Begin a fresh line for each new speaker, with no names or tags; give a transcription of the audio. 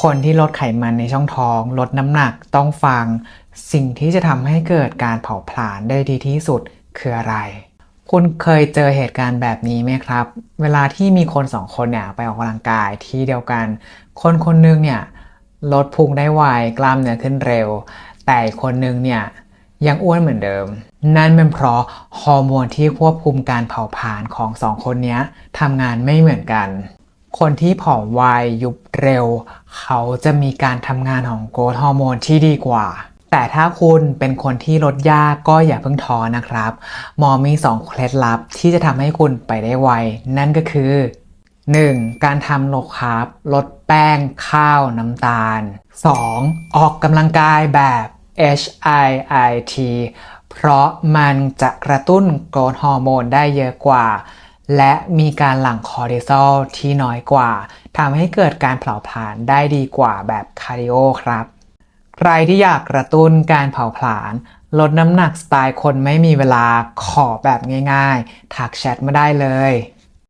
คนที่ลดไขมันในช่องท้อง ลดน้ำหนักต้องฟัง สิ่งที่จะทำให้เกิดการเผาผลาญได้ดีที่สุดคืออะไร คุณเคยเจอเหตุการณ์แบบนี้ไหมครับ เวลาที่มีคนสองคนเนี่ยไปออกกำลังกายที่เดียวกัน คนคนหนึงเนี่ยลดพุงได้ไวกล้ามเนื้อขึ้นเร็ว แต่คนนึงเนี่ยยังอ้วนเหมือนเดิม นั่นเป็นเพราะฮอร์โมนที่ควบคุมการเผาผลาญของสองคนนี้ทำงานไม่เหมือนกัน คนที่ผอมไวยุบเร็ว เขาจะมีการทำงานของโกรทฮอร์โมนที่ดีกว่า แต่ถ้าคุณเป็นคนที่ลดยากก็อย่าเพิ่งท้อนะครับหมอมี 2 เคล็ดลับที่จะทำให้คุณไปได้ไว นั่นก็คือ 1. การทำโลคาร์บลดแป้งข้าวน้ำตาล 2. ออกกำลังกายแบบ HIIT เพราะมันจะกระตุ้นโกรทฮอร์โมนได้เยอะกว่า และมีการหลั่งคอร์ติซอลที่น้อยกว่าทำให้เกิดการเผาผลาญได้ดีกว่าแบบคาร์ดิโอครับ ใครที่อยากกระตุ้นการเผาผลาญลดน้ำหนักสไตล์คนไม่มีเวลาขอแบบง่ายๆ ถักแชทมาได้เลย